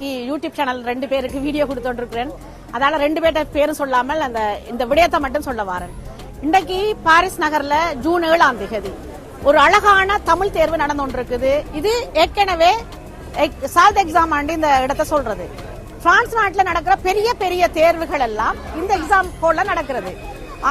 இன்னைக்கு YouTube channel ரெண்டு பேருக்கு வீடியோ கொடுத்துருக்கிறேன் அதால ரெண்டு பேர்ட்ட பேரும் சொல்லாமல் அந்த இந்த விடயத்தை மட்டும் சொல்ல வாரேன். இன்னைக்கு பாரிஸ் நகர்ல ஜூன் ஏழாம் தேதி ஒரு அழகான தமிழ் தேர்வு நடந்து கொண்டிருக்குது இது ஏற்கனவே சால்ட் எக்ஸாம் ஆண்டு இந்த இடத்தை சொல்றது. பிரான்ஸ் நாட்டில் நடக்கிற பெரிய பெரிய தேர்வுகள் எல்லாம் இந்த எக்ஸாம் போல நடக்கிறது.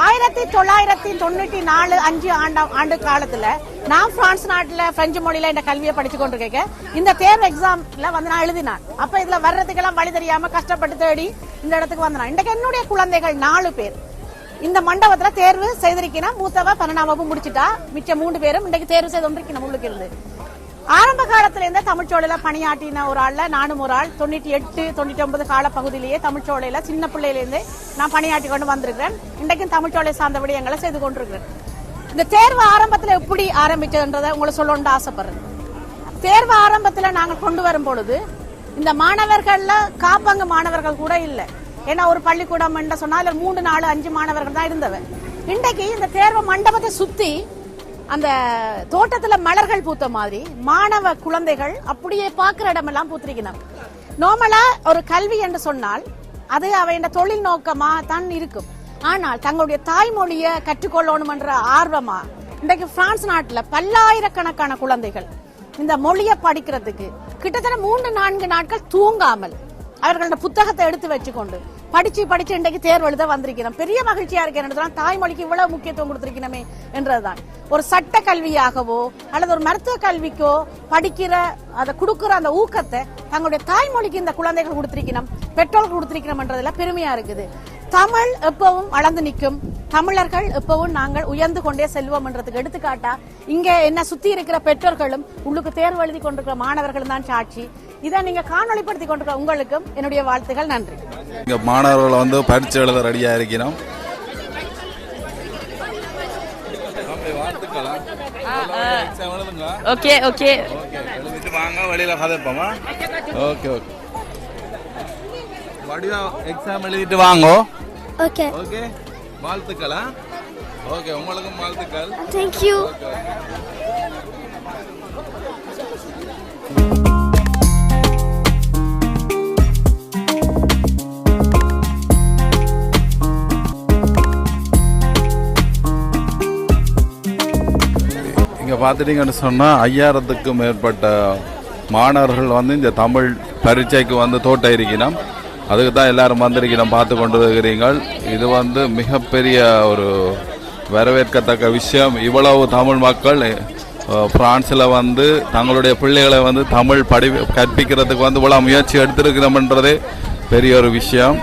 ஆயிரத்தி தொள்ளாயிரத்தி தொண்ணூத்தி நாலு அஞ்சு ஆண்டு ஆண்டு காலத்துல நான் பிரான்ஸ் நாட்டுல பிரெஞ்சு மொழியில இந்த கல்வியை படிச்சு கொண்டிருக்கேன். இந்த தேர்வு எக்ஸாம்ல வந்து நான் எழுதினான். அப்ப இதுல வர்றதுக்கெல்லாம் வழி தெரியாம கஷ்டப்பட்டு தேடி இந்த இடத்துக்கு வந்தேன் இன்றைக்கு என்னுடைய குழந்தைகள் நாலு பேர். இந்த மண்டபத்துல தேர்வு செய்திருக்கணும் மூத்தவ பன்னெண்டாம் வகுப்பு முடிச்சிட்டா மிச்ச மூணு பேரும் இன்றைக்கு தேர்வு செய்து கொண்டிருக்கணும் உள்ளுக்கு இருந்து. ஆரம்ப காலத்துல இருந்தே தமிழ்ச்சோலையில பணியாற்றின ஒரு ஆள்ல நானும் ஒரு ஆள். தொண்ணூற்றி எட்டு தொண்ணூற்றி ஒன்பது கால பகுதியிலேயே தமிழ்ச்சோலையில சின்ன பிள்ளையிலேருந்து நான் பணியாற்றி கொண்டு வந்திருக்கிறேன். இன்றைக்கும் தமிழ்ச்சோலை சார்ந்த விடயங்களை செய்து கொண்டிருக்கிறேன். இந்த தேர்வு ஆரம்பத்துல எப்படி ஆரம்பிச்சதுன்றதை உங்களை சொல்லணும்னு ஆசைப்படுறேன். தேர்வு ஆரம்பத்துல நாங்கள் கொண்டு வரும் பொழுது இந்த மாணவர்கள்ல காப்பங்க மாணவர்கள் கூட இல்லை. ஏன்னா ஒரு பள்ளிக்கூடம் என்று சொன்னா மூணு நாலு அஞ்சு மாணவர்கள் தான் இருந்தவன். இன்றைக்கு இந்த தேர்வு மண்டபத்தை சுத்தி அந்த தோட்டத்துல மலர்கள் பூத்த மாதிரி மாணவ குழந்தைகள் அப்படியே பார்க்கிற இடமெல்லாம் பூத்திருக்கணும். நார்மலா ஒரு கல்வி என்று சொன்னால் அது அவையின் தொழில் நோக்கமா தான் இருக்கும். ஆனால் தங்களுடைய தாய்மொழியை கற்றுக்கொள்ளணும் என்ற ஆர்வமா இன்றைக்கு பிரான்ஸ் நாட்டுல பல்லாயிரக்கணக்கான குழந்தைகள் இந்த மொழியை படிக்கிறதுக்கு கிட்டத்தட்ட மூன்று நான்கு நாட்கள் தூங்காமல் அவர்களோட புத்தகத்தை எடுத்து வச்சுக்கொண்டு படிச்சு படிச்சு இன்றைக்கு தேர்வு எழுத வந்திருக்கிறோம். பெரிய மகிழ்ச்சியா இருக்கிறேன் தாய்மொழிக்கு இவ்வளவு முக்கியத்துவம் கொடுத்திருக்கணுமே என்றதுதான். ஒரு சட்ட கல்வியாகவோ அல்லது ஒரு மருத்துவ கல்விக்கோ படிக்கிற அதை கொடுக்கிற அந்த ஊக்கத்தை தங்களுடைய தாய்மொழிக்கு இந்த குழந்தைகள் கொடுத்திருக்கணும் பெற்றோர்கள் கொடுத்திருக்கணும் என்றதுல பெருமையா இருக்குது. தமிழ் எப்பவும் வளர்ந்து நிற்கும். தமிழர்கள் எப்பவும் நாங்கள் உயர்ந்து கொண்டே செல்வோம் என்றதுக்கு எடுத்துக்காட்டா இங்க என்ன சுத்தி இருக்கிற பெற்றோர்களும் உள்ளுக்கு தேர்வு எழுதி கொண்டிருக்கிற மாணவர்களும் தான் சாட்சி. இதை நீங்க காணொளிப்படுத்தி கொண்டிருக்கிற உங்களுக்கும் என்னுடைய வாழ்த்துகள் நன்றி. இங்க மாணவர்கள் வந்து பரீட்சை எழுத ரெடியா இருக்கிறோம். Okay okay. வாங்க வெளியில கதைப்போமா? ஓகே ஓகே வடிவா எக்ஸாம் எழுதிட்டு வாங்கோ. ஓகே ஓகே வாழ்த்துக்களா ஓகே உங்களுக்கும் வாழ்த்துக்கள். தேங்க்யூ இங்க பார்த்துட்டீங்கன்னு சொன்னா ஐயாயிரத்துக்கும் மேற்பட்ட மாணவர்கள் வந்து இந்த தமிழ் பரீட்சைக்கு வந்து தோட்ட இருக்கணும் அதுக்கு தான் எல்லாரும் வந்திருக்கிறோம் பார்த்து கொண்டு வருகிறீர்கள் இது வந்து மிகப்பெரிய ஒரு வரவேற்கத்தக்க விஷயம். இவ்வளவு தமிழ் மக்கள் பிரான்ஸில் வந்து தங்களுடைய பிள்ளைகளை வந்து தமிழ் படி கற்பிக்கிறதுக்கு வந்து இவ்வளோ முயற்சி எடுத்திருக்கிறோம்ன்றதே பெரிய ஒரு விஷயம்.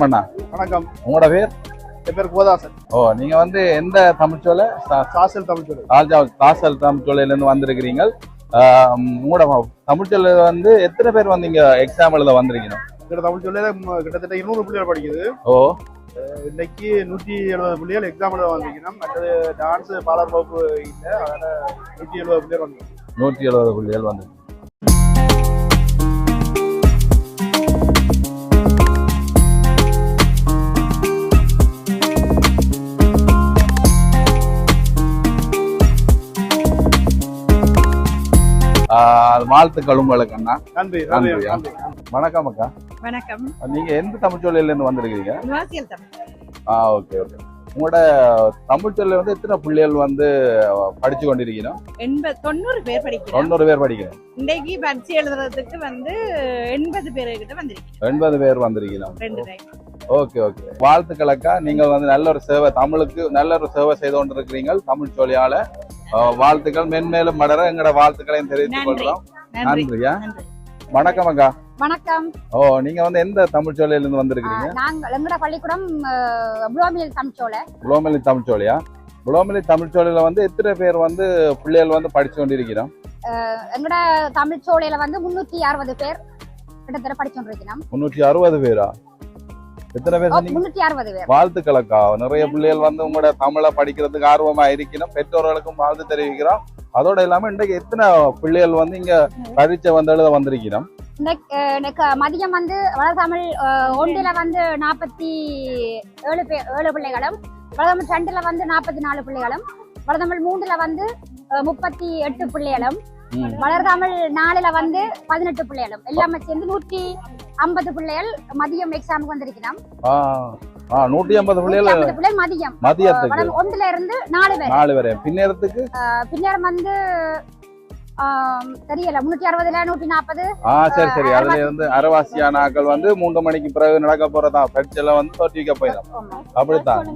வணக்கம் அண்ணா. வணக்கம். உங்களோட பேர்? என் பேர் கோதாசன். ஓ நீங்க வந்து எந்த தமிழ்ச்சோலை சாசல் தமிழ் சொல்லு ராஜா தாசல் தமிழ்ச்சோலையில இருந்து வந்திருக்கிறீங்க உங்களோட தமிழ்ச்சோலை வந்து எத்தனை பேர் வந்து இங்க எக்ஸாம் எழுத வந்திருக்கீங்க? எங்களோட தமிழ் சொல்ல கிட்டத்தட்ட இருநூறு பிள்ளைகள் படிக்குது. ஓ. இன்னைக்கு நூற்றி எழுபது பிள்ளைகள் எக்ஸாம் எழுத வந்திருக்கணும் மற்றது டான்ஸ் பாலர் வகுப்பு இல்லை அதனால நூற்றி எழுபது பிள்ளைகள் வந்திருக்கோம். நூற்றி எழுபது புள்ளிகள் வந்து வாழ்த்துக்கள் உங்களுக்கு அண்ணா. நன்றி நன்றி வணக்கம் அக்கா. வணக்கம். நீங்க எந்த தமிழ்ச்சோலையில இருந்து வந்திருக்கீங்க? தமிழ். ஆ ஓகே ஓகே. உங்களோட தமிழ்ச்சொல்ல வந்து எத்தனை பிள்ளைகள் வந்து படிச்சு கொண்டிருக்கீங்க? எண்பது தொண்ணூறு பேர் படிக்கிறோம் தொண்ணூறு பேர் படிக்கிறேன். இன்றைக்கு பரிசு எழுதுறதுக்கு வந்து எண்பது பேர் கிட்ட வந்திருக்கேன் எண்பது பேர் டைம் ஓகே ஓகே. வாழ்த்துக்கள் அக்கா. நீங்கள் வந்து நல்ல ஒரு சேவை தமிழுக்கு நல்ல ஒரு சேவை செய்து கொண்டிருக்கிறீங்க தமிழ் சொல்லியால. வாழ்த்துக்கள். மென்மேலும் மலர எங்களோட வாழ்த்துக்களையும் தெரிவித்துக். கொள்றோம். நன்றி. நன்றியா? நன்றி. வணக்கம் அக்கா. வணக்கம். ஓ நீங்க வந்து எந்த தமிழ் சொல்லையில இருந்து வந்திருக்கிறீங்க? ஆஹ் நாங்கள் எங்கட பள்ளிக்கூடம் புலோமியல் தமிழ் சோழியா புலோமலி தமிழ் சோழியில வந்து எத்தனை பேர் வந்து பிள்ளைகள் வந்து படிச்சு கொண்டிருக்கிறோம்? எங்கட தமிழ்ச்சோலையில வந்து முன்னூத்தி அறுபது பேர் கிட்டத்தட்ட படிச்சோண்டிருக்கிறோம் முன்னூற்றி அறுபது பேரா? எத்தனை பேர் சொன்னீங்க? வாழ்த்துக்களுக்கா. நிறைய பிள்ளைகள் வந்து உங்களோட தமிழை படிக்கிறதுக்கு ஆர்வமா இருக்கணும் பெற்றோர்களுக்கும் வாழ்த்து தெரிவிக்கிறோம். அதோட இல்லாம இன்றைக்கு எத்தனை பிள்ளைகள் வந்து இங்க பரீட்சை வந்து எழுத வந்திருக்கிறோம்? மதியம் வந்து வளர்தமிழ் அஹ், ஒன்றில வந்து நாற்பத்தி ஏழு ஏழு பிள்ளைகளும் வளர்தமிழ் ரெண்டுல வந்து நாற்பத்தி நாலு பிள்ளைகளும் வளர்தமிழ் மூன்றுல வந்து முப்பத்தி எட்டு பிள்ளைகளும். வளர்தமிழ் நாலுல வந்து பதினெட்டு பிள்ளைகளும். எல்லாமே சேர்ந்து நூற்றி ஐம்பது பிள்ளைகள் மதியம் எக்ஸாமுக்கு வந்திருக்கிறோம். நூற்றி ஐம்பது பிள்ளைகள் மதியம். மதியத்துக்கு. ஒன்றுல இருந்து நாலு பேர். நாலு வரை பின்னேரத்துக்கு? அஹ், பின்னர் வந்து தெரியல முன்னூத்தி அறுபதுல நூற்றி நாற்பது ஆ சரி சரி. அதுல இருந்து அரவாசியான ஆக்கள் வந்து மூன்று மணிக்கு பிறகு நடக்க போறதா? பரீட்சையில வந்து தோற்றி வைக்க போயிடும் அப்படித்தான்.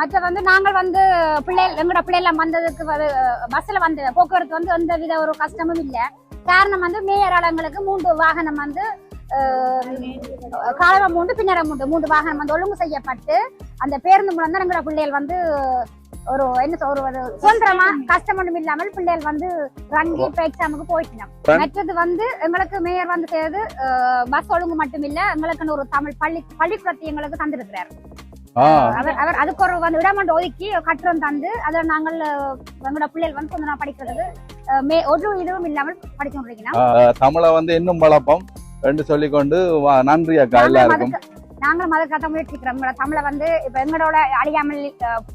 மற்ற வந்து நாங்கள் வந்து பிள்ளைகள் எங்களோட பிள்ளைகள் வந்ததுக்கு வந்து பஸ்ல வந்து போக்குவரத்து வந்து எந்த வித ஒரு கஷ்டமும் இல்ல. காரணம் வந்து மேயரால் எங்களுக்கு மூன்று வாகனம் வந்து காலவ மூன்று பின்னர மூன்று மூன்று வாகனம் வந்து ஒழுங்கு செய்யப்பட்டு அந்த பேருந்து மூலம் தான் எங்களோட பிள்ளைகள் வந்து ஒரு என்ன ஒரு ஒரு சுதந்திரமா கஷ்டம் ஒன்றும் இல்லாமல் பிள்ளைகள் வந்து ரங்கி இப்ப எக்ஸாமுக்கு போயிட்டோம். மற்றது வந்து எங்களுக்கு மேயர் வந்து செய்து பஸ் ஒழுங்கு மட்டும் இல்ல எங்களுக்கு ஒரு தமிழ் பள்ளி பள்ளிக்கூடத்தை எங்களுக்கு தந்திருக்கிறார். அவர் அவர் அதுக்கு ஒரு வந்து ஒன்று ஒதுக்கி கட்டுரம் தந்து அதை நாங்கள் எங்களோட பிள்ளைகள் வந்து கொஞ்ச நாள் படிக்கிறதுக்கு அஹ், மே ஒரு இதுவும் இல்லாமல் கொண்டிருக்கிறோம் ஆ, தமிழை வந்து இன்னும் வளர்ப்போம். என்று சொல்லிக்கொண்டு நன்றி அக்கா எல்லாருக்கும். மதுக்க- நாங்கள் மதுக்காக முயற்சிக்கிறோம். தமிழை வந்து இப்ப எங்களோட அழியாமல்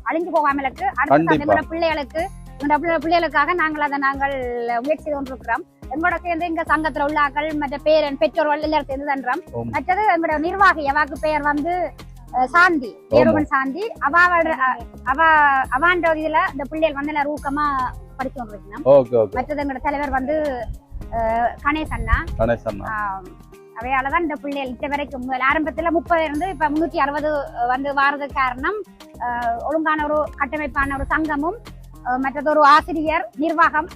அழிஞ்சு போகாமலுக்கு அடுத்த. எங்களோட பிள்ளைகளுக்கு எங்களோட பிள்ளை- பிள்ளைகளுக்காக நாங்கள் அதை நாங்கள் முயற்சி கொண்டிருக்கிறோம். எங்களோட சேர்ந்து எங்க சங்கத்துல உள்ள ஆக்கள் மற்ற பேரன் பெற்றோர்கள் எல்லாரும் சேர்ந்து தன்றோம். மற்றது எங்களோட நிர்வாகி அவாக்கு பெயர் வந்து சாந்தி ஏரோமன் சாந்தி. அவாவோட அவ அவான்ற இதுல இந்த பிள்ளைகள் வந்து எல்லாரும் ஊக்கமா படிச்சு கொண்டிருக்கணும் மற்றது எங்களோட தலைவர் வந்து அஹ், கணேஷ் அண்ணா கணேசன் ஆம். அவையாலதான் இந்த பிள்ளைகள் இப்ப வரைக்கும். ஆரம்பத்துல முப்பது இருந்து இப்ப முன்னூத்தி அறுபது வந்து வாரதுக்கு காரணம் ஒழுங்கான ஒரு கட்டமைப்பான ஒரு சங்கமும் அஹ், மற்றது ஒரு ஆசிரியர் நிர்வாகம்.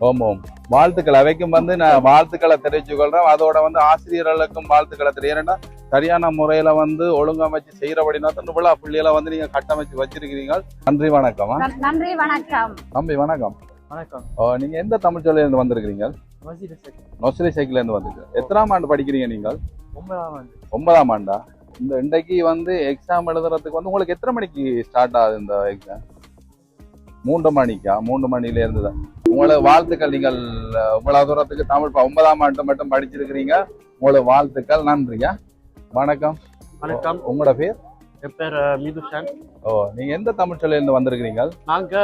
ஓம் ஓம் வாழ்த்துக்கள். அவைக்கும் வந்து நான் வாழ்த்துக்களை தெரிவிச்சு கொள்றேன் அதோட வந்து ஆசிரியர்களுக்கும் வாழ்த்துக்களை தெரியறேன்னா சரியான முறையில வந்து ஒழுங்கமைச்சு செய்யறபடினா தான் இவ்வளவு பிள்ளைகளை வந்து நீங்க கட்டமைச்சு வச்சிருக்கிறீங்க. நன்றி வணக்கம் நன்றி வணக்கம். தம்பி வணக்கம். வணக்கம். ஓ, நீங்க எந்த தமிழ் சொல்ல இருந்து வந்திருக்கிறீங்க? நொசரி சைக்கிள்ல இருந்து வந்திருக்கு எத்தனாம் ஆண்டு படிக்கிறீங்க நீங்கள்? ஒன்பதாம் ஆண்டு. ஒன்பதாம் ஆண்டா? இந்த இன்றைக்கு வந்து எக்ஸாம் எழுதுறதுக்கு வந்து உங்களுக்கு எத்தனை மணிக்கு ஸ்டார்ட் ஆகுது இந்த எக்ஸாம் மூன்று மணிக்கா? மூன்று மணில இருந்து தான். உங்களுக்கு வாழ்த்துக்கள் நீங்கள் இவ்வளவு தூரத்துக்கு தமிழ் ஒன்பதாம் ஆண்டு மட்டும் படிச்சிருக்கிறீங்க. உங்களுக்கு வாழ்த்துக்கள் நன்றியா? வணக்கம். வணக்கம். உங்களோட பேர்? என் பேர் மிதுஷன் ஓ நீங்க எந்த தமிழ் சொல்ல இருந்து வந்திருக்கிறீங்க? நாங்க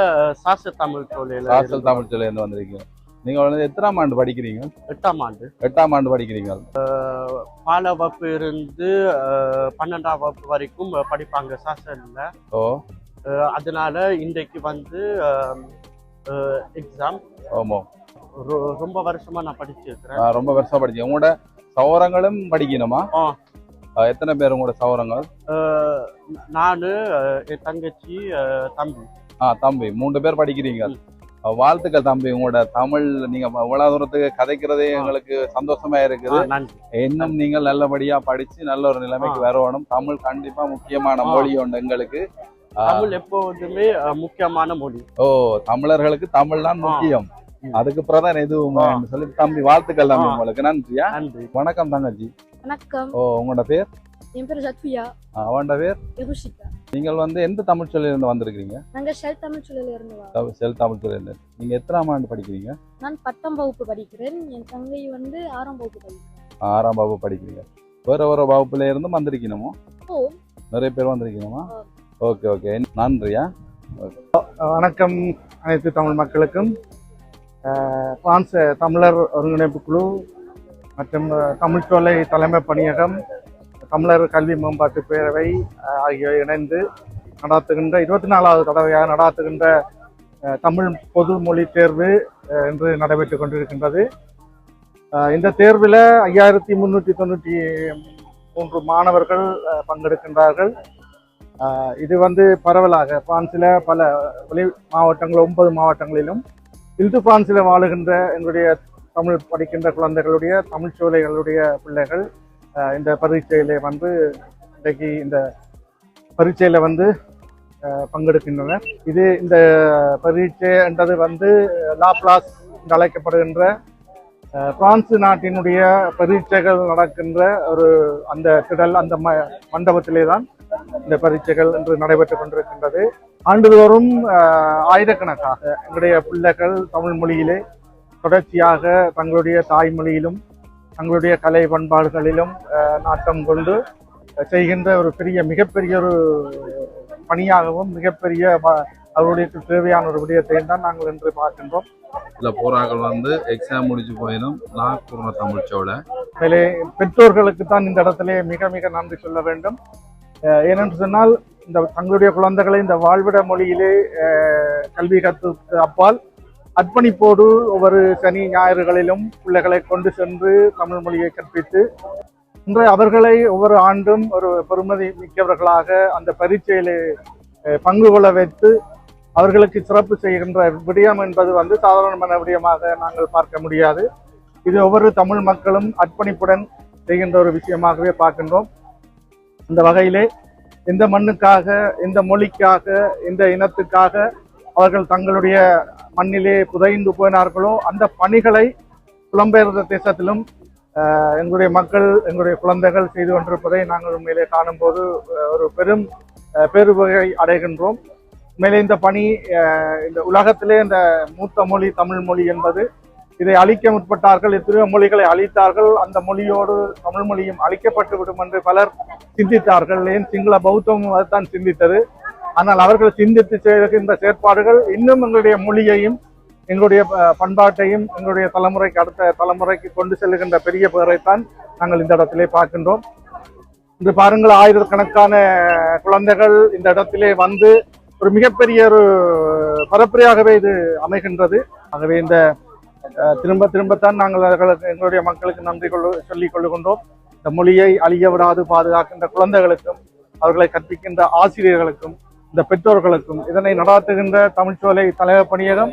சாஸ்திர தமிழ் தொழில சாசல் தமிழ் சொல்ல இருந்து வந்திருக்கீங்க. நீங்க வந்து எத்தனாம் ஆண்டு படிக்கிறீங்க? எட்டாம் ஆண்டு. எட்டாம் ஆண்டு படிக்கிறீங்க. பால வகுப்பு இருந்து பன்னெண்டாம் வகுப்பு வரைக்கும் படிப்பாங்க சாஸ்திரம்ல ஓ. அதனால இன்றைக்கு வந்து எக்ஸாம் ஆமா. ரொம்ப வருஷமா நான் படிச்சிருக்கிறேன். ரொம்ப வருஷம் படிச்சீங்க உங்களோட சௌரங்களும் படிக்கணுமா? எத்தனை பேர் உங்களோட சௌரங்கள் நானு என் தங்கச்சி தம்பி. ஆ தம்பி. மூன்று பேர் படிக்கிறீங்க. வாழ்த்துக்கள் தம்பி. உங்களோட தமிழ் நீங்க இவ்வளவு தூரத்துக்கு கதைக்கிறதே. எங்களுக்கு சந்தோஷமா இருக்குது. இன்னும் நீங்கள் நல்லபடியா படிச்சு நல்ல ஒரு நிலைமைக்கு வரணும் தமிழ் கண்டிப்பா முக்கியமான. மொழி உண்டு எங்களுக்கு. தமிழ் எப்போதுமே முக்கியமான மொழி. ஓ தமிழர்களுக்கு தமிழ் தான். முக்கியம். அதுக்கு பிரதான் எதுவும். சொல்லி தம்பி வாழ்த்துக்கள் தம்பி. உங்களுக்கு. நன்றியா நன்றி. வணக்கம் தங்கச்சி. வணக்கம். ஓ உங்களோட பேர்? என் பேர் ஜத்வியா அவன்ட பேர்? யகுஷிகா நீங்கள் வந்து எந்த தமிழ் சொல்லில இருந்து வந்திருக்கிறீங்க? நாங்க ஷெல் தமிழ் தமிழ் செல் தமிழ் சொல்லில இருந்து நீங்க எத்தனாம் ஆண்டு படிக்கிறீங்க? நான் பத்தாம் வகுப்பு படிக்கிறேன். என் தங்கை வந்து ஆறாம் வகுப்பு படிக்கிறேன் ஆறாம் வகுப்பு படிக்கிறீங்க. வேற வேற வகுப்புல இருந்து வந்திருக்கணுமோ? ஓ. நிறைய பேர் வந்திருக்கணுமா. Okay okay. நன்றியா? வணக்கம் அனைத்து தமிழ் மக்களுக்கும். பிரான்ஸ் தமிழர் ஒருங்கிணைப்பு குழு மற்றும் தமிழ் சோலை தலைமை பணியகம் தமிழர் கல்வி மேம்பாட்டு பேரவை ஆகியவை ஆகியோர் இணைந்து நடாத்துகின்ற இருபத்தி நாலாவது தடவையாக நடாத்துகின்ற தமிழ் பொது மொழி தேர்வு என்று நடைபெற்று கொண்டிருக்கின்றது. இந்த தேர்வில் ஐயாயிரத்தி முன்னூற்றி தொண்ணூற்றி மூன்று மாணவர்கள் பங்கெடுக்கின்றார்கள். இது வந்து பரவலாக பிரான்சில் பல வெளி மாவட்டங்கள் ஒன்பது மாவட்டங்களிலும் இந்து பிரான்சில் வாழுகின்ற எங்களுடைய தமிழ் படிக்கின்ற குழந்தைகளுடைய தமிழ் சோலைகளுடைய பிள்ளைகள் இந்த பரீட்சையில் வந்து இன்றைக்கு இந்த பரீட்சையில் வந்து பங்கெடுக்கின்றனர். இது இந்த பரீட்சை என்றது வந்து லாப்லாஸ் என்று அழைக்கப்படுகின்ற பிரான்ஸ் நாட்டினுடைய பரீட்சைகள் நடக்கின்ற ஒரு அந்த திடல் அந்த ம மண்டபத்திலே தான் இந்த பரீட்சைகள் இன்று நடைபெற்றுக் கொண்டிருக்கின்றது. ஆண்டுதோறும் ஆயிரக்கணக்காக எங்களுடைய பிள்ளைகள் தமிழ் மொழியிலே தொடர்ச்சியாக தங்களுடைய தாய்மொழியிலும் தங்களுடைய கலை பண்பாடுகளிலும் நாட்டம் கொண்டு செய்கின்ற ஒரு பெரிய மிகப்பெரிய ஒரு பணியாகவும் மிகப்பெரிய அவருடைய தேவையான ஒரு விடயத்தையும் தான் நாங்கள் இன்று பார்க்கின்றோம். சில போராக்கள் வந்து எக்ஸாம் முடிச்சு போயிடும் நாகூர்ண தமிழ்ச்சோட மேலே பெற்றோர்களுக்கு தான் இந்த இடத்திலே மிக மிக நன்றி சொல்ல வேண்டும். ஏனென்று சொன்னால் இந்த தங்களுடைய குழந்தைகளை இந்த வாழ்விட மொழியிலே கல்வி கற்றுக்கு அப்பால் அர்ப்பணிப்போடு ஒவ்வொரு சனி ஞாயிறுகளிலும் பிள்ளைகளை கொண்டு சென்று தமிழ் மொழியை கற்பித்து இன்று அவர்களை ஒவ்வொரு ஆண்டும் ஒரு பெருமதி மிக்கவர்களாக அந்த பரீட்சையிலே பங்கு கொள்ள வைத்து அவர்களுக்கு சிறப்பு செய்கின்ற விடயம் என்பது வந்து சாதாரணமான விடயமாக நாங்கள் பார்க்க முடியாது. இது ஒவ்வொரு தமிழ் மக்களும் அர்ப்பணிப்புடன் செய்கின்ற ஒரு விஷயமாகவே பார்க்கின்றோம். இந்த வகையிலே எந்த மண்ணுக்காக எந்த மொழிக்காக எந்த இனத்துக்காக அவர்கள் தங்களுடைய மண்ணிலே புதைந்து போயினார்களோ அந்த பணிகளை புலம்பெயர்ந்த தேசத்திலும் எங்களுடைய மக்கள் எங்களுடைய குழந்தைகள் செய்து கொண்டிருப்பதை நாங்கள் உண்மையிலே காணும்போது ஒரு பெரும் பேருவகை அடைகின்றோம். உண்மையிலே இந்த பணி இந்த உலகத்திலே இந்த மூத்த மொழி தமிழ் மொழி என்பது இதை அழிக்க முற்பட்டார்கள் எத்தனையோ மொழிகளை அழித்தார்கள் அந்த மொழியோடு தமிழ் மொழியும் அழிக்கப்பட்டு விடும் என்று பலர் சிந்தித்தார்கள். ஏன்? சிங்கள பௌத்தமும் அதுதான் சிந்தித்தது. ஆனால் அவர்கள் சிந்தித்து செய்கின்ற செயற்பாடுகள் இன்னும் எங்களுடைய மொழியையும் எங்களுடைய ப- பண்பாட்டையும் எங்களுடைய தலைமுறைக்கு அடுத்த தலைமுறைக்கு கொண்டு செல்லுகின்ற பெரிய பேரைத்தான் நாங்கள் இந்த இடத்திலே பார்க்கின்றோம். இன்று பாருங்கள் ஆயிரக்கணக்கான குழந்தைகள் இந்த இடத்திலே வந்து ஒரு மிகப்பெரிய ஒரு பரப்புரையாகவே இது அமைகின்றது. ஆகவே இந்த திரும்ப திரும்பத்தான் நாங்கள் அவர்களுக்கு எங்களுடைய மக்களுக்கு நன்றி கொள்ள சொல்லிக் கொள்ளுகின்றோம். இந்த மொழியை அழிய விடாது பாதுகாக்கின்ற குழந்தைகளுக்கும் அவர்களை கற்பிக்கின்ற ஆசிரியர்களுக்கும் இந்த பெற்றோர்களுக்கும் இதனை நடாத்துகின்ற தமிழ்ச்சோலை தலைவர் பணியகம்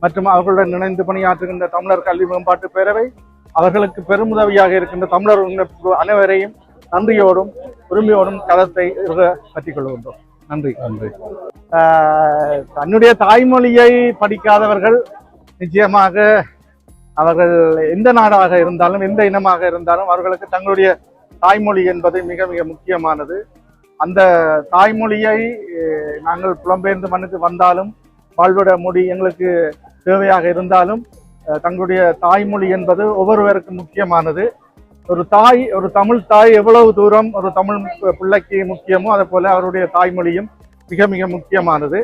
மற்றும் அவர்களுடன் இணைந்து பணியாற்றுகின்ற தமிழர் கல்வி மேம்பாட்டு பேரவை அவர்களுக்கு பெருமுதவியாக இருக்கின்ற தமிழர் அனைவரையும் நன்றியோடும் உரிமையோடும் கதத்தை பற்றிக் கொள்கின்றோம். நன்றி. நன்றி. ஆஹ் தன்னுடைய தாய்மொழியை படிக்காதவர்கள் நிச்சயமாக அவர்கள் எந்த நாடாக இருந்தாலும் எந்த இனமாக இருந்தாலும் அவர்களுக்கு தங்களுடைய தாய்மொழி என்பது மிக மிக முக்கியமானது. அந்த தாய்மொழியை நாங்கள் புலம்பெயர்ந்து மண்ணுக்கு வந்தாலும் வாழ்விட மொழி எங்களுக்கு தேவையாக இருந்தாலும் தங்களுடைய தாய்மொழி என்பது ஒவ்வொருவருக்கும் முக்கியமானது. ஒரு தாய் ஒரு தமிழ் தாய் எவ்வளவு தூரம் ஒரு தமிழ் பிள்ளைக்கு முக்கியமோ அதே போல அவருடைய தாய்மொழியும் மிக மிக முக்கியமானது.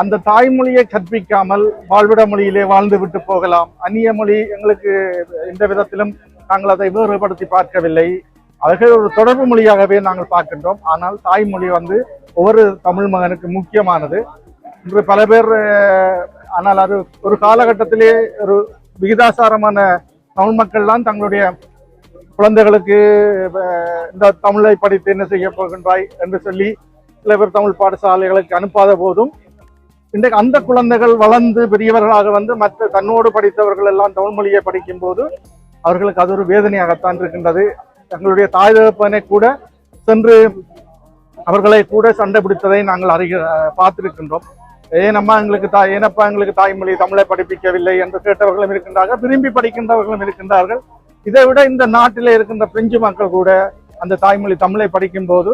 அந்த தாய்மொழியை கற்பிக்காமல் வாழ்விட மொழியிலே வாழ்ந்து விட்டு போகலாம். அந்நிய மொழி எங்களுக்கு எந்த விதத்திலும் நாங்கள் அதை வேறுபடுத்தி பார்க்கவில்லை. அவர்கள் ஒரு தொடர்பு மொழியாகவே நாங்கள் பார்க்கின்றோம். ஆனால் தாய்மொழி வந்து ஒவ்வொரு தமிழ் மகனுக்கு முக்கியமானது. இன்று பல பேர் ஆனால் அது ஒரு காலகட்டத்திலே ஒரு விகிதாசாரமான தமிழ் மக்கள்லாம் தங்களுடைய குழந்தைகளுக்கு இந்த தமிழை படித்து என்ன செய்ய போகின்றாய் என்று சொல்லி சில பேர் தமிழ் பாடசாலைகளுக்கு அனுப்பாத போதும் இன்றைக்கு அந்த குழந்தைகள் வளர்ந்து பெரியவர்களாக வந்து மற்ற தன்னோடு படித்தவர்கள் எல்லாம் தமிழ் மொழியை படிக்கும் போது அவர்களுக்கு அது ஒரு வேதனையாகத்தான் இருக்கின்றது. தங்களுடைய தாய் தகப்பனை கூட சென்று அவர்களை கூட சண்டை பிடித்ததை நாங்கள் அறிக பார்த்திருக்கின்றோம். ஏனம்மா எங்களுக்கு தாய் ஏனப்பா எங்களுக்கு தாய்மொழி தமிழை படிப்பிக்கவில்லை என்று கேட்டவர்களும் இருக்கின்றார்கள் விரும்பி படிக்கின்றவர்களும் இருக்கின்றார்கள். இதை விட இந்த நாட்டிலே இருக்கின்ற பிரெஞ்சு மக்கள் கூட அந்த தாய்மொழி தமிழை படிக்கும் போது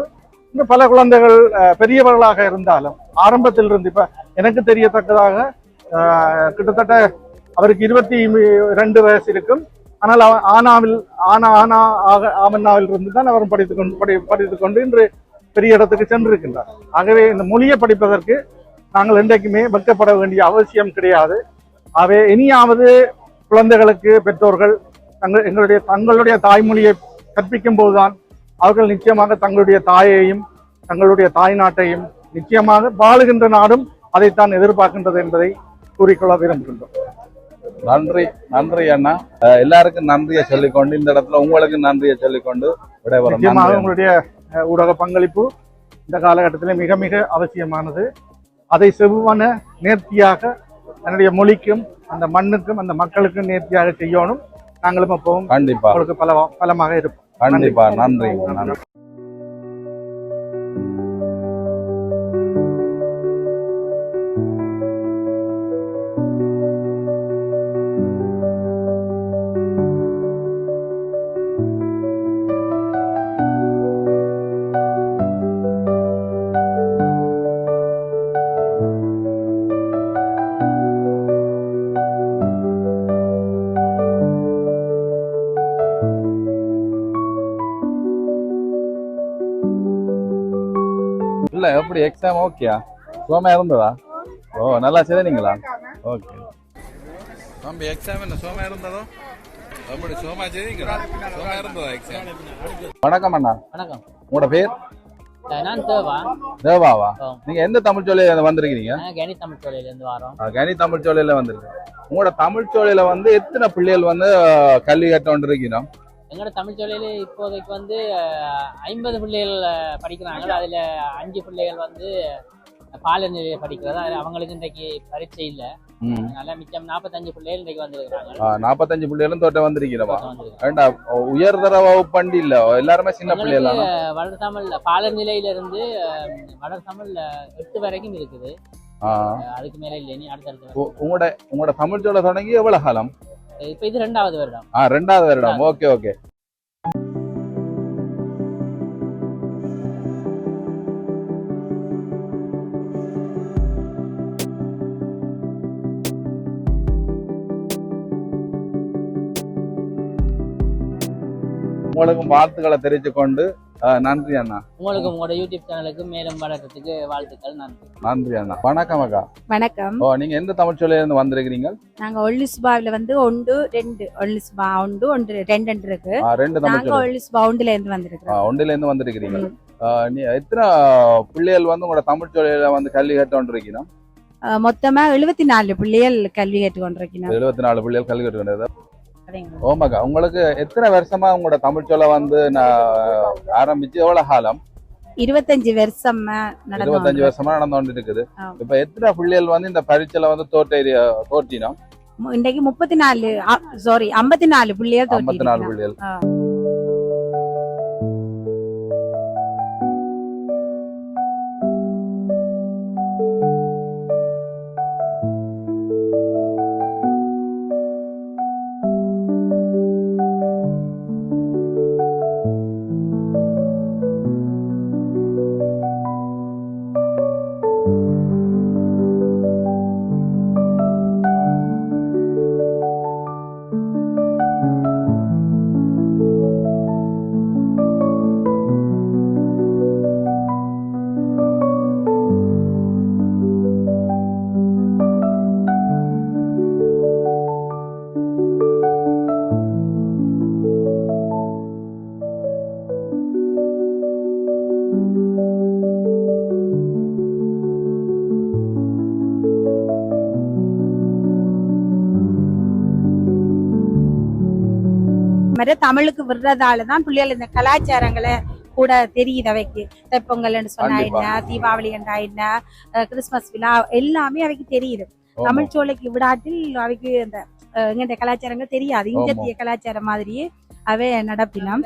இன்னும் பல குழந்தைகள் அஹ், பெரியவர்களாக இருந்தாலும் ஆரம்பத்தில் இருந்து இப்ப எனக்கு தெரியத்தக்கதாக கிட்டத்தட்ட அவருக்கு இருபத்தி ரெண்டு வயசு இருக்கும். ஆனால் அவன் ஆனாவில் ஆனா ஆனா ஆக ஆமன்னாவில் இருந்து தான் அவர் படித்துக் கொண்டு படி படித்துக் கொண்டு இன்று பெரிய இடத்துக்கு சென்றிருக்கின்றார். ஆகவே இந்த மொழியை படிப்பதற்கு நாங்கள் என்றைக்குமே வெட்கப்பட வேண்டிய அவசியம் கிடையாது. ஆகவே இனியாவது குழந்தைகளுக்கு பெற்றோர்கள் தங்கள் எங்களுடைய தங்களுடைய தாய்மொழியை கற்பிக்கும் போதுதான் அவர்கள் நிச்சயமாக தங்களுடைய தாயையும் தங்களுடைய தாய் நாட்டையும் நிச்சயமாக வாழுகின்ற நாடும் அதைத்தான் எதிர்பார்க்கின்றது என்பதை கூறிக்கொள்ள விரும்புகின்றோம். நன்றி நன்றி அண்ணா. எல்லாருக்கும் நன்றியை சொல்லிக்கொண்டு இந்த இடத்துல உங்களுக்கு நன்றியை சொல்லிக்கொண்டு விடைபெறும். உங்களுடைய ஊடக பங்களிப்பு இந்த காலகட்டத்தில் மிக மிக அவசியமானது. அதை செவ்வான நேர்த்தியாக தன்னுடைய மொழிக்கும் அந்த மண்ணுக்கும் அந்த மக்களுக்கும் நேர்த்தியாக செய்யணும். நாங்களும் அப்பவும் கண்டிப்பா. உங்களுக்கு பல பலமாக இருப்போம். கண்டிப்பா. நன்றி. நன்றி எப்படி எக்ஸாம் ஓகேயா சோமா இருந்ததா? ஓ நல்லா செய்தீங்களா ஓகே தம்பி எக்ஸாம் என்ன சோமா இருந்ததோ? அப்படி சோமா செய்தீங்களா? சோமா இருந்ததா எக்ஸாம் வணக்கம் அண்ணா. வணக்கம். உங்களோட பேர்? நான் தேவா. தேவாவா. நீங்க எந்த தமிழ் சோலையில வந்திருக்கீங்க? கணி தமிழ் சோலையிலேருந்து வரோம். ஆ, கனி தமிழ் சோலையில வந்திருக்கு உங்களோட தமிழ் சோலையில வந்து எத்தனை பிள்ளைகள் வந்து கல்வி கற்று இருக்கீங்க எங்களோட தமிழ் சோலையில இப்போதைக்கு வந்து ஐம்பது பிள்ளைகள் படிக்கிறாங்க. அதுல அஞ்சு பிள்ளைகள் வந்து பாலநிலையில படிக்கிறது. அவங்களுக்கு இன்றைக்கு பரீட்சை இல்லை. அதனால மிச்சம் நாற்பத்தஞ்சு பிள்ளைகள் இன்றைக்கு வந்திருக்கிறாங்க. நாற்பத்தஞ்சு பிள்ளைகளும் தோட்ட வந்திருக்கிறவா. வேண்டா உயர்தர வகுப்பண்டி இல்ல? எல்லாருமே சின்ன பிள்ளைகள் எங்களுக்கு வளர் தமிழ் பாலநிலையில இருந்து அஹ், வளர் தமிழ் அஹ், எட்டு வரைக்கும் இருக்குது. அதுக்கு மேல இல்லை அடுத்தடுத்து வரும். உங்களோட உங்களோட தமிழ் சோலை தொடங்கி எவ்வளவு காலம்? இப்ப இது ரெண்டாவது வருடம். ஆ ரெண்டாவது வருடம். Okay okay. உங்களுக்கு வாழ்த்துக்களை தெரிவித்து கொண்டு நன்றி அண்ணா. உங்களுக்கு உங்களோட யூடியூப் சேனலுக்கு மேலும் வளர்க்கறதுக்கு வாழ்த்துக்கள் நன்றி. நன்றி அண்ணா. வணக்கம் அக்கா. வணக்கம். ஓ நீங்க எந்த தமிழ் சோலையில இருந்து வந்திருக்கிறீங்க? நாங்க ஒல்லிசுபாவில வந்து ஒன்று ரெண்டு ஒல்லிசுபா ஒன்று ஒன்று ரெண்டு இருக்கு. ரெண்டு தமிழ் நாங்க ஒல்லிசுபா ஒன்றுல இருந்து வந்திருக்கிறோம். ஒன்றில இருந்து வந்திருக்கிறீங்க. நீ எத்தனை பிள்ளைகள் வந்து உங்களோட தமிழ் சோலையில வந்து கல்வி கற்று இருக்கீங்க அஹ் மொத்தமா எழுபத்தி நாலு பிள்ளைகள் கல்வி கேட்டுக்கொண்டிருக்கிறோம் எழுபத்தி நாலு பிள்ளைகள் கல்வி கற்றுக்கிட்டது ஓமாக்கா உங்களுக்கு எத்தனை வருஷமா உங்களோட தமிழ் சொல்ல வந்து நான் ஆரம்பிச்சு எவ்வளவு காலம்? இருபத்தஞ்சு வருஷமா இருபத்தஞ்சு. வருஷமா நடந்து கொண்டு இருக்குது. இப்ப எத்தனை பிள்ளைகள் வந்து இந்த பரீட்சையில வந்து தோற்ற தோற்றினோம்? இன்றைக்கு முப்பத்தி நாலு சாரி ஐம்பத்தி நாலு பிள்ளைகள் ஐம்பத்தி நாலு பிள்ளைகள். தமிழுக்கு விடுறதால தான் பிள்ளைகள் இந்த கலாச்சாரங்களை கூட தெரியுது அவைக்கு. தைப்பொங்கல்னு சொன்னா. என்ன தீபாவளி என்றா என்ன கிறிஸ்மஸ் விழா எல்லாமே அவைக்கு தெரியுது. ஆமா. தமிழ் சோலைக்கு விடாட்டில் அவைக்கு அந்த எங்கட கலாச்சாரங்கள் தெரியாது. இஞ்சத்திய கலாச்சாரம் மாதிரியே அவை நடப்பினம்.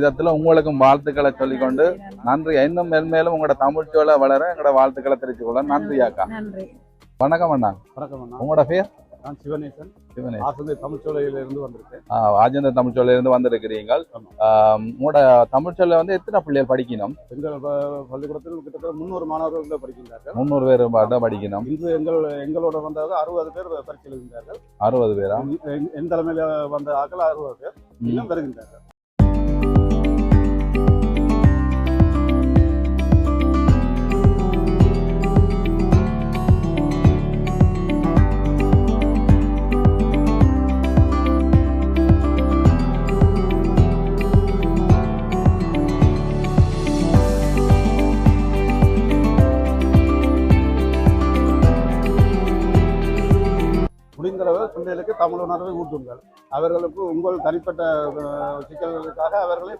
விதத்துல உங்களுக்கும் வாழ்த்துக்களை சொல்லிக்கொண்டு நன்றி. இன்னும் மென்மேலும் உங்களோட தமிழ் சோலை வளர எங்களோட வாழ்த்துக்களை தெரிவித்துக் கொள்ள நன்றி அக்கா. நன்றி. வணக்கம் அண்ணா. வணக்கம் அண்ணா. உங்களோட பேர்? நான் சிவநேசன் சிவனே ஆசந்தை தமிழ்ச்சோலையில இருந்து வந்திருக்கேன். ராஜேந்திர தமிழ் சோலையில இருந்து வந்திருக்கிறீர்கள். ஆமா. ஆம், உங்களோட தமிழ் சோலை வந்து எத்தனை பிள்ளைகள் படிக்கணும்? எங்கள் பள்ளிக்கூடத்தில் கிட்டத்தட்ட முன்னூறு மாணவர்கள் படிக்கின்றார்கள். முந்நூறு பேர் தான் படிக்கணும். இன்று எங்கள் எங்களோட வந்தவர்கள் அறுபது பேர் பரிசு எழுதினார்கள் அறுபது பேரா? என்- என் தலைமையில வந்த ஆக்கள் அறுபது பேர். இன்னும் வருகின்றார்கள். உணர்வை ஊட்டுங்கள். அவர்களுக்கு உங்கள் தனிப்பட்ட சிக்கல்களுக்காக அவர்களை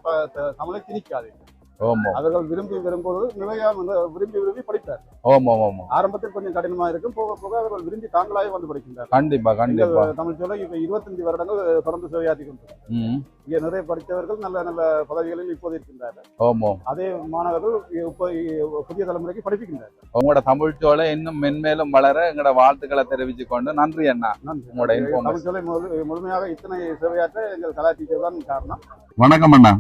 தமிழை திணிக்காதீர்கள். அவர்கள் விரும்பி வரும்போது நிறைய வந்து விரும்பி விரும்பி படிப்பார். ஓமோ ஓமோ ஆரம்பத்தில் கொஞ்சம் கடினமா இருக்கும். போக போக அவர்கள் விரும்பி தாங்களாக வந்து படிக்கின்றார் கண்டிப்பா கண்டிப்பா. தமிழ் சொல்ல இப்ப இருபத்தஞ்சு வருடங்கள் தொடர்ந்து சேவையாற்றி கொண்டிருக்கிறார் ம். இங்கே நிறைய படித்தவர்கள் நல்ல நல்ல பதவிகளில் இப்போது இருக்கின்றார்கள். ஓமோ அதே மாணவர்கள் இப்போ புதிய தலைமுறைக்கு படிப்பிக்கின்றார்கள். உங்களோட தமிழ் சோலை இன்னும் மென்மேலும் வளர எங்களோட வாழ்த்துக்களை தெரிவிச்சு கொண்டு நன்றி அண்ணா. நன்றி. உங்களோட. தமிழ் முழு- முழுமையாக இத்தனை சேவையாற்ற எங்கள் கலா டீச்சர் தான் காரணம். வணக்கம் அண்ணா.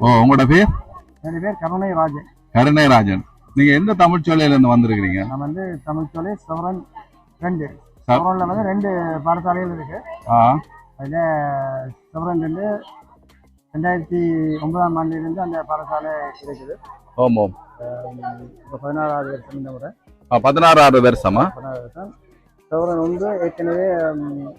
ஓ உங்களோட பேர்? என் பேர் கருணை ராஜன் கருணைராஜன். நீங்க எந்த தமிழ் சோலையில இருந்து வந்திருக்கிறீங்க? நான் வந்து தமிழ் சொல்லி சவரன் ரெண்டு. சவ- சவரன்ல வந்து ரெண்டு பாடசாலைகள் இருக்கு. அதில் சவரன் ரெண்டு ரெண்டாயிரத்தி ஒன்பதாம் ஆண்டிலிருந்து அந்த பாடசாலை இருக்குது ஓமோ இப்போ பதினாறாவது வருஷம் இந்த முறை. பதினாறாவது வருஷமா? பதினாறு வருஷம். சவரன் வந்து ஏற்கனவே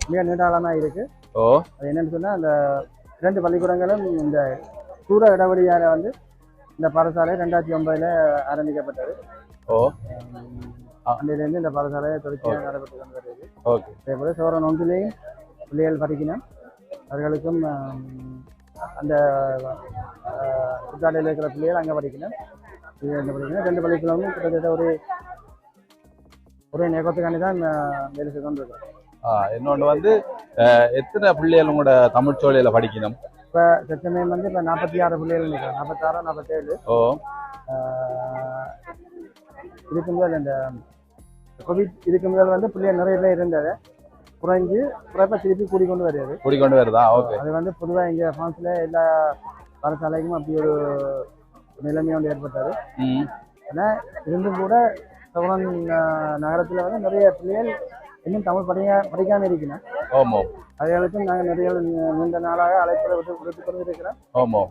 மிக நீண்டாளனா இருக்கு. ஓ. அது என்னன்னு சொன்னா அந்த இரண்டு பள்ளிக்கூடங்களும் இந்த தூர இடைவெளியால வந்து இந்த பாடசாலை ரெண்டாயிரத்தி ஒன்பதுல ஆரம்பிக்கப்பட்டது. ஓ. அன்றையிலேருந்து இந்த பாடசாலை தொடர்ச்சியாக நடைபெற்று கொண்டு ஓகே. அதே போல சோழன் ஒன்றிலேயும் பிள்ளைகள் படிக்கணும். அவர்களுக்கும் அந்த சுற்றாடையில் இருக்கிற பிள்ளைகள் அங்கே படிக்கணும். ரெண்டு படிக்கணும். ரெண்டு பள்ளிக்கூடமும் கிட்டத்தட்ட ஒரு ஒரே நோக்கத்துக்காண்டி தான் வேலை செய்து கொண்டு இருக்கிறோம் இன்னொன்று வந்து எத்தனை பிள்ளைகள் உங்களோட தமிழ் படிக்கணும்? இப்போ தற்சமயம் வந்து இப்போ நாற்பத்தி ஆறு பிள்ளைகள் நிற்கிறோம் நாற்பத்தாறு நாற்பத்தேழு ஓ. இதுக்கு முதல் இந்த கோவிட் இதுக்கு முதல் வந்து பிள்ளைகள் நிறைய பேர் இருந்தது. குறைஞ்சு குறைப்பா திருப்பி கூடிக்கொண்டு வருது. கூடிக்கொண்டு வருதா? ஓகே. அது வந்து பொதுவாக இங்கே ஃப்ரான்ஸில் எல்லா பாடசாலைக்கும் அப்படி ஒரு நிலைமை ஒன்று ஏற்பட்டது. ஆனால் இருந்தும் கூட சவரன் நகரத்தில் வந்து நிறைய பிள்ளைகள் இன்னும் தமிழ் படிக்க படிக்காமல் இருக்கணும் ஓமோ அதுகளுக்கும் நாங்கள் நிறைய நீண்ட நாளாக அழைப்புகளை விட்டு விடுத்து கொண்டு இருக்கிறோம் ஓமோ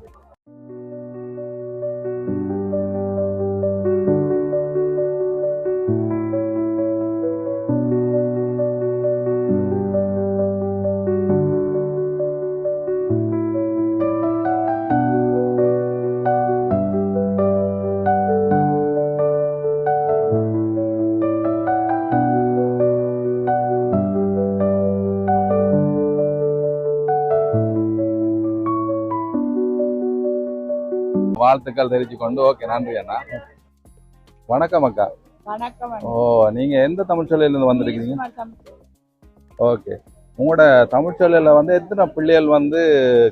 வாழ்த்துக்கள் தெரிவிச்சு கொண்டு ஓகே நன்றி அண்ணா. வணக்கம் அக்கா. வணக்கம் ஓ நீங்க எந்த தமிழ் சோலையில இருந்து வந்திருக்கீங்க ஓகே. உங்களோட தமிழ் சோலையில வந்து எத்தனை பிள்ளைகள் வந்து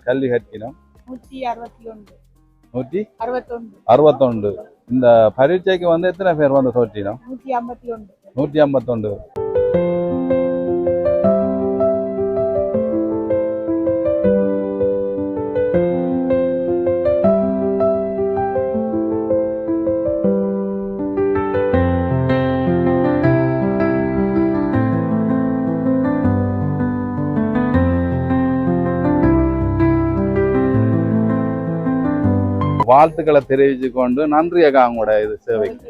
கல்வி கற்கணும் நூற்றி அறுபத்தி ஒன்று நூற்றி அறுபத்தொன்று. இந்த பரீட்சைக்கு வந்து எத்தனை பேர் வந்து தோற்றினோம்? நூற்றி ஐம்பத்தி ஒன்று நூற்றி வாழ்த்துக்களை தெரிவிச்சு கொண்டு நன்றி அக்கா உங்களோட இது சேவைக்கு.